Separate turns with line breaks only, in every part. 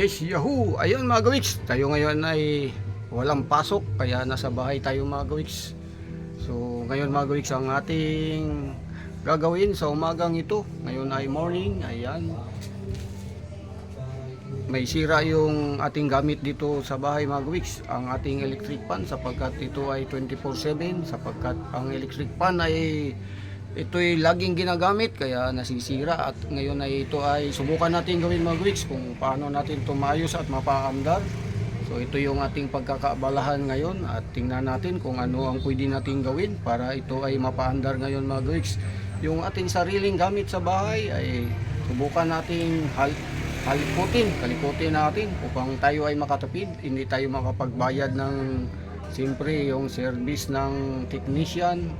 Yes, yahoo! Ayun mga gawiks, tayo ngayon ay walang pasok kaya nasa bahay tayo mga gawiks. So ngayon mga gawiks ang ating gagawin sa umagang ito. Ngayon ay morning, ayan. May sira yung ating gamit dito sa bahay mga gawiks, ang ating electric pan sapagkat ito ay 24/7 sapagkat ang electric pan ay ito'y laging ginagamit kaya nasisira at ngayon ay ito ay subukan natin gawin mga weeks kung paano natin ito maayos at mapaandar. So ito yung ating pagkakaabalahan ngayon at tingnan natin kung ano ang pwede natin gawin para ito ay mapaandar ngayon mga weeks yung ating sariling gamit sa bahay ay subukan nating hal halikutin, kalikutin natin upang tayo ay makatapid hindi tayo makapagbayad ng siyempre yung service ng technician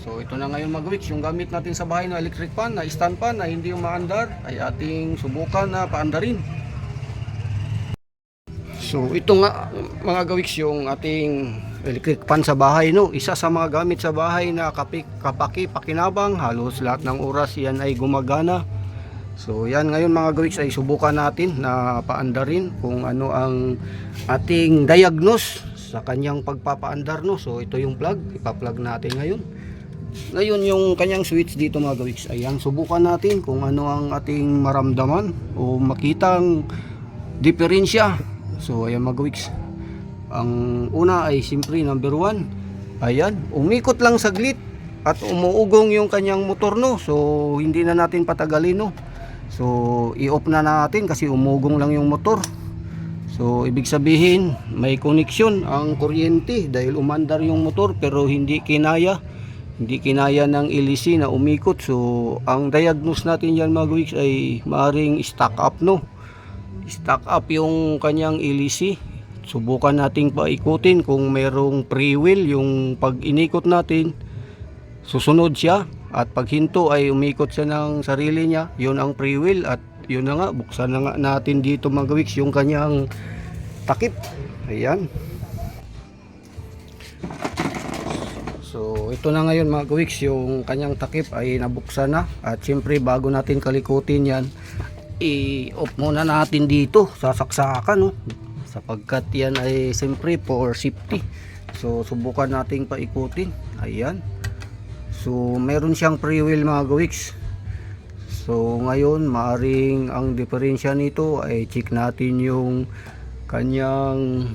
So ito na ngayon mag-weeks, yung gamit natin sa bahay na electric pan, na stand pan, na hindi yung maandar, ay ating subukan na paandarin. So ito nga mga gawiks yung ating electric pan sa bahay no. Isa sa mga gamit sa bahay na kapik, kapaki pakinabang, halos lahat ng oras yan ay gumagana. So yan ngayon mga gawiks ay subukan natin na paandarin kung ano ang ating diagnose sa kanyang pagpapaandar no. So ito yung plug, ipa-plug natin ngayon. Ngayon yung kanyang switch dito mga gawiks, ayan subukan natin kung ano ang ating maramdaman o makitang diferensya. So ayan mga gawiks. Ang una ay simpre number one. Ayan, umikot lang saglit at umuugong yung kanyang motor no. So hindi na natin patagalin no. So i-off na natin kasi umugong lang yung motor. So ibig sabihin may connection ang kuryente dahil umandar yung motor pero hindi kinaya hindi kinaya ng LEC na umikot. So ang diagnose natin yan mga weeks ay maaring stock up no? Stock up yung kanyang LEC subukan nating paikutin kung merong pre-wheel yung pag inikot natin. Susunod siya. At pag hinto ay umikot siya ng sarili niya. Yun ang pre-wheel at yun na nga buksan na nga natin dito mga weeks yung kanyang takip. Ayan So ito na ngayon mga kawiks yung kanyang takip ay nabuksan na. At siyempre bago natin kalikutin yan i-off muna natin dito sa saksakan no? sapagkat yan ay siyempre for safety. So subukan nating paikutin. Ayan. So meron siyang pre-wheel mga kawiks. So ngayon maaring ang diferensya nito ay check natin yung kanyang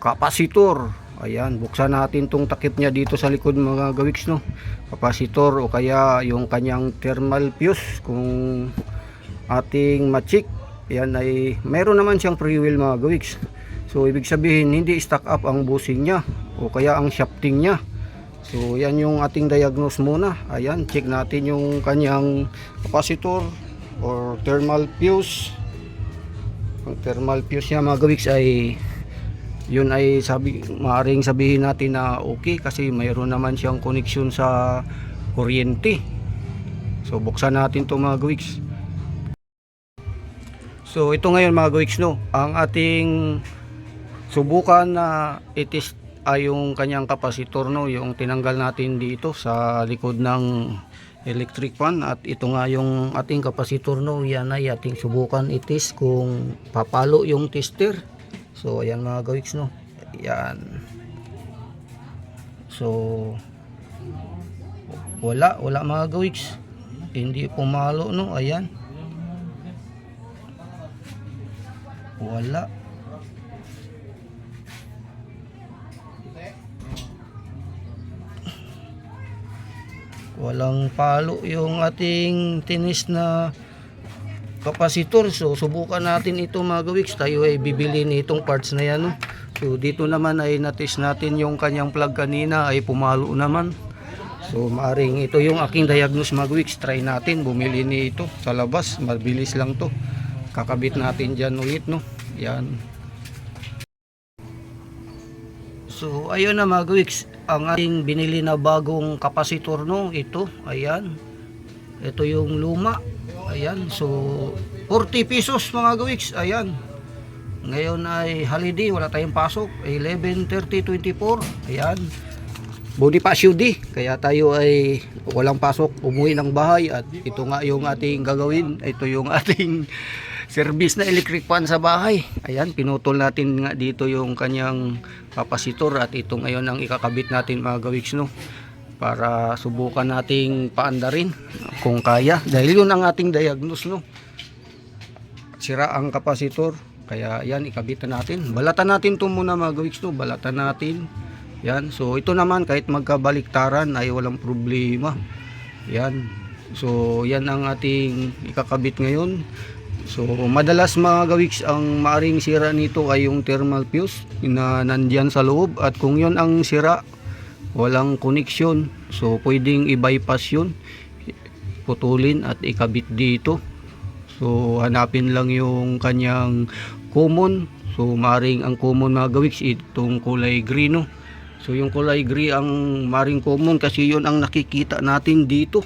kapasitor. Ayan buksan natin tong takip niya dito sa likod mga gawiks no? Kapasitor o kaya yung kanyang thermal fuse. Kung ating ma-check yan ay meron naman siyang pre-wheel mga gawiks so ibig sabihin hindi stock up ang busing niya o kaya ang shafting niya. So yan yung ating diagnose muna. Ayan check natin yung kanyang kapasitor or thermal fuse. Ang thermal fuse niya mga gawiks ay yun ay sabi maaring sabihin natin na okay kasi mayroon naman siyang connection sa kuryente. So buksan natin to mga gawiks so ito ngayon mga gawiks no? Ang ating subukan na itis ay yung kanyang kapasitor no? Yung tinanggal natin dito sa likod ng electric fan. At ito nga yung ating kapasitor no? Yan ay ating subukan itis kung papalo yung tester So ayan mga gawiks no. Ayan. So wala, wala mga gawiks. Hindi pumalo no. Ayan. Wala. Walang palo yung ating tinis na kapasitor so subukan natin ito mga gawiks tayo ay bibili nitong parts na yan so dito naman ay natis natin yung kanyang plug kanina ay pumalo naman. So maaring ito yung aking diagnose mga gawiks try natin bumili nito sa labas. Mabilis lang to. Kakabit natin dyan ulit no? Yan. So ayun na mga gawiks ang ating binili na bagong kapasitor no? Ito ayan. Ito yung luma Ayan, so 40 pesos mga gawiks. Ayan. Ngayon ay holiday, wala tayong pasok. 11:30:24. Ayan. Bonifacio D. Kaya tayo ay walang pasok, umuwi ng bahay at ito nga yung ating gagawin. Ito yung ating service na electric fan sa bahay. Ayan, pinutol natin nga dito yung kanyang kapasitor at ito ngayon ang ikakabit natin mga gawiks no para subukan nating paandarin kung kaya. Dahil yun ang ating diagnose no? Sira ang kapasitor kaya yan ikabitan natin. Balatan natin to muna mga gawiks no? Balatan natin. Yan. So ito naman kahit magkabaliktaran ay walang problema. Yan. So yan ang ating ikakabit ngayon. So madalas mga gawiks ang maaring sira nito ay yung thermal fuse na nandyan sa loob. At kung yon ang sira walang connection so pwedeng i-bypass yun. Putulin at ikabit dito. So hanapin lang yung kanyang common. So maring ang common mga gawiks itong kulay green no? So yung kulay green ang maring common kasi yun ang nakikita natin dito.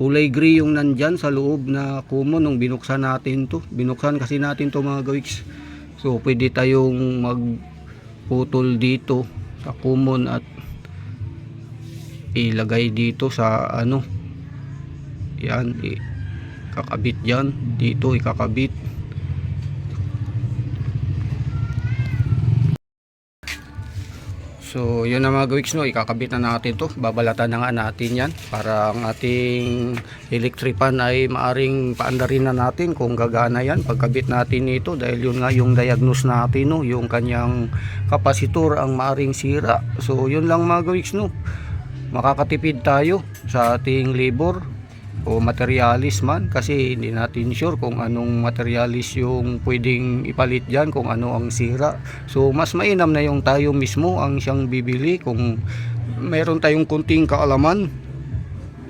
Kulay gray yung nandyan sa loob na common nung binuksan natin to. Binuksan kasi natin to mga gawiks. So pwede tayong magputol dito sa common at ilagay dito sa ano yan kakabit dyan dito ikakabit So, yun na mga gawiks no, ikakabit na natin to. Babalatan na nga natin yan para ang ating electric fan ay maaring paandarin na natin kung gagana yan pagkabit natin ito dahil yun nga yung diagnose natin no, yung kanyang kapasitor ang maaring sira. So, yun lang mga gawiks no. Makakatipid tayo sa ating labor o materialis man kasi hindi natin sure kung anong materialis yung pwedeng ipalit dyan kung ano ang sira. So mas mainam na yung tayo mismo ang siyang bibili kung meron tayong kunting kaalaman.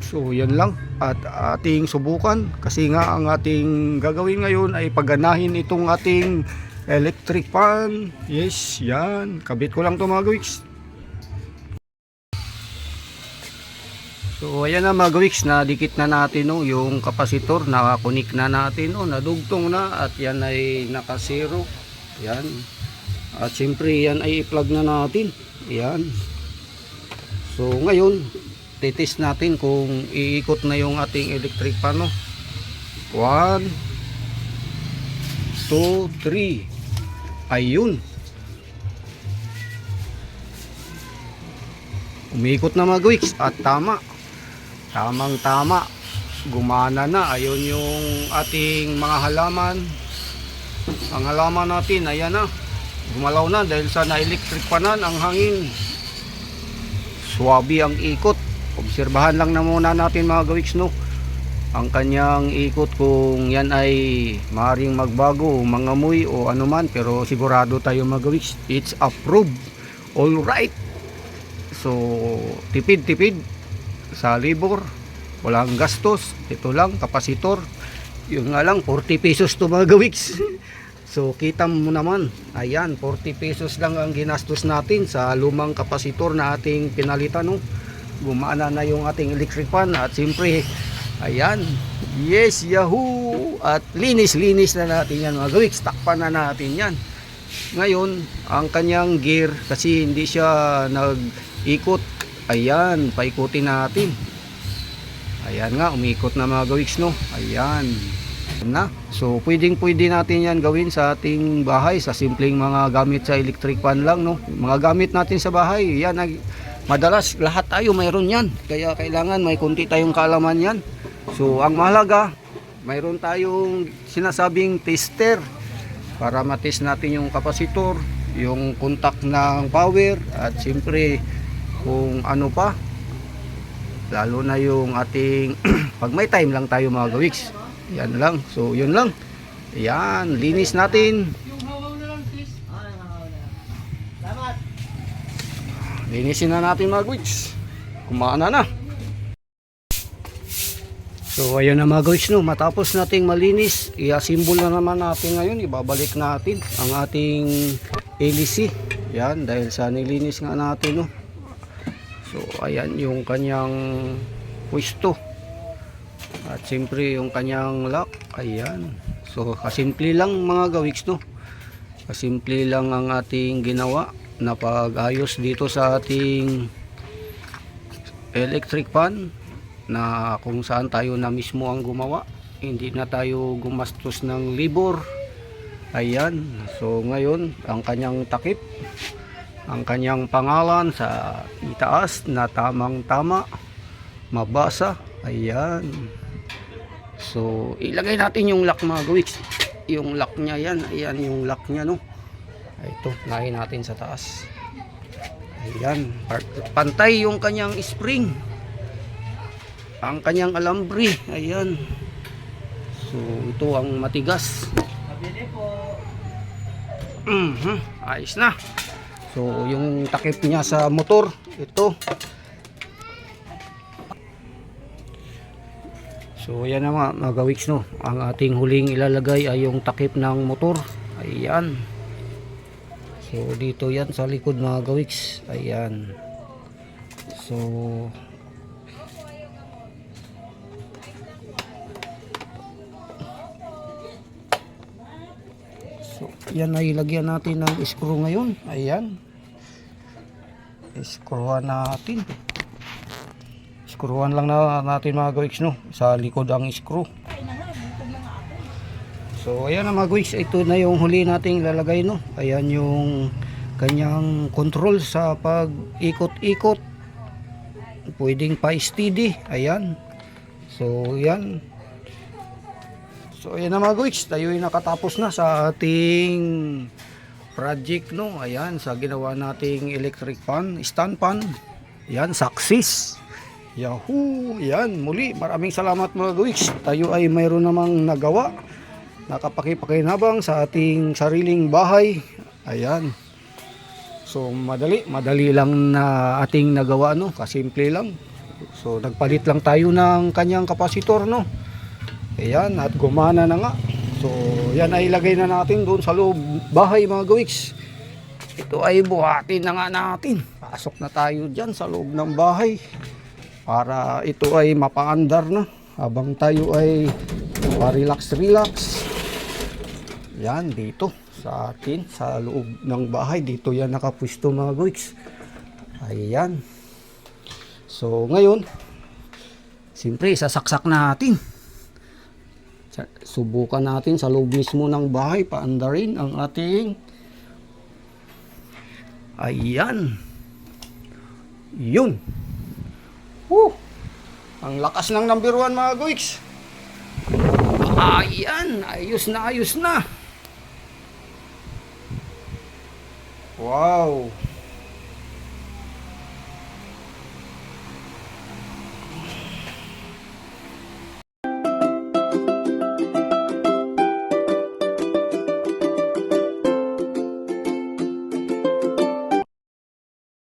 So yan lang. At ating subukan kasi nga ang ating gagawin ngayon ay pagganahin itong ating electric fan. Yes yan. Kabit ko lang to mga gawiks So ayan na mga gawiks, na dikit na natin no, yung kapasitor, nakakunik na natin no, nadugtong na at yan ay naka zero. Yan. At siyempre yan ay i-plug na natin. Yan. So ngayon, titest natin kung iikot na yung ating electric fan no. 1 2 3 Ayun. Umiikot na mga gawiks at tama tamang tama. Gumana na. Ayun yung ating mga halaman. Ang halaman natin ayan na. Gumalaw na dahil sa na-electric panan ang hangin. Swabe ang ikot. Obserbahan lang na muna natin mga gawiks no? Ang kanyang ikot kung yan ay maring magbago mangamoy o anuman pero sigurado tayo mga gawiks it's approved. All right. So tipid tipid sa labor walang gastos ito lang kapasitor yun nga lang 40 pesos to mga gawiks so kita mo naman ayan 40 pesos lang ang ginastos natin sa lumang kapasitor na ating pinalitan no? gumana na yung ating electric fan at siyempre ayan yes yahoo at linis linis na natin yan mga gawiks takpan na natin yan ngayon ang kanyang gear kasi hindi siya nag-ikot Ayan, paikutin natin. Ayan nga, umikot na mga gawiks no. Ayan. Na. So, pwedeng pwede natin yan gawin sa ating bahay sa simpleng mga gamit sa electric fan lang no. Mga gamit natin sa bahay, yan madalas lahat tayo mayroon yan. Kaya kailangan may kunti tayong kaalaman yan. So, ang mahalaga, mayroon tayong sinasabing tester para matest natin yung kapasitor, yung contact ng power at siyempre kung ano pa. Lalo na yung ating pag may time lang tayo mga gawiks yan lang. So yun lang. Yan linis natin. Linisin na natin mga gawiks kumana na. So ayun na mga gawiks no? Matapos nating malinis i-assemble na naman natin ngayon. Ibabalik natin ang ating LC yan dahil sa nilinis nga natin no So ayan yung kanyang pwesto. At siyempre yung kanyang lock. Ayan. So kasimple lang mga gawiks no. Kasimple lang ang ating ginawa na pag-ayos dito sa ating electric fan na kung saan tayo na mismo ang gumawa. Hindi na tayo gumastos ng libor. Ayan. So ngayon, ang kanyang takip, ang kanyang pangalan sa itaas na tamang tama, mabasa. Ayan. So ilagay natin yung lock mga gawiks. Yung lock niya yan. Ayan yung lock niya no. Ito, nahin natin sa taas. Ayan, pantay yung kanyang spring. Ang kanyang alambre, ayan. So, ito ang matigas. Mhm, ayos na. So, yung takip niya sa motor, ito. So, yan na mga, mga gawiks, no. Ang ating huling ilalagay ay yung takip ng motor. Ayan. So dito yan sa likod mga gawiks. Ayan. So So yan ay lagyan natin ng screw ngayon. Ayan. Screwan natin. Screwan lang na natin mga gawiks no. Sa likod ang screw. So ayan na mga guys, ito na yung huli nating lalagay no. Ayan yung kanyang control sa pag-ikot-ikot. Pwedeng pa steady. Ayan. So yan. So ayan na mga guys, tayo ay nakatapos na sa ating project no. Ayan sa ginawa nating electric fan, stand fan. Yan, success. Yahoo! Yan, muli maraming salamat mga guys. Tayo ay mayroon namang nagawa nakapakipakinabang sa ating sariling bahay. Ayan. So madali, madali lang na ating nagawa no, kasimple lang. So nagpalit lang tayo ng kanyang kapasitor no. Ayan, at gumana na nga. So yan ay ilagay na natin doon sa loob bahay mga gawiks. Ito ay buhatin na nga natin. Pasok na tayo dyan sa loob ng bahay. Para ito ay mapaandar na. Habang tayo ay pa-relax-relax. Yan, dito sa atin, sa loob ng bahay. Dito yan nakapwisto mga guiks. Ayan. So, ngayon, siyempre, sasaksak natin. Subukan natin sa loob mismo ng bahay, paandarin ang ating Ayan. Yun. Woo! Ang lakas ng number one mga guiks. Ayan, ayos na ayos na. Wow.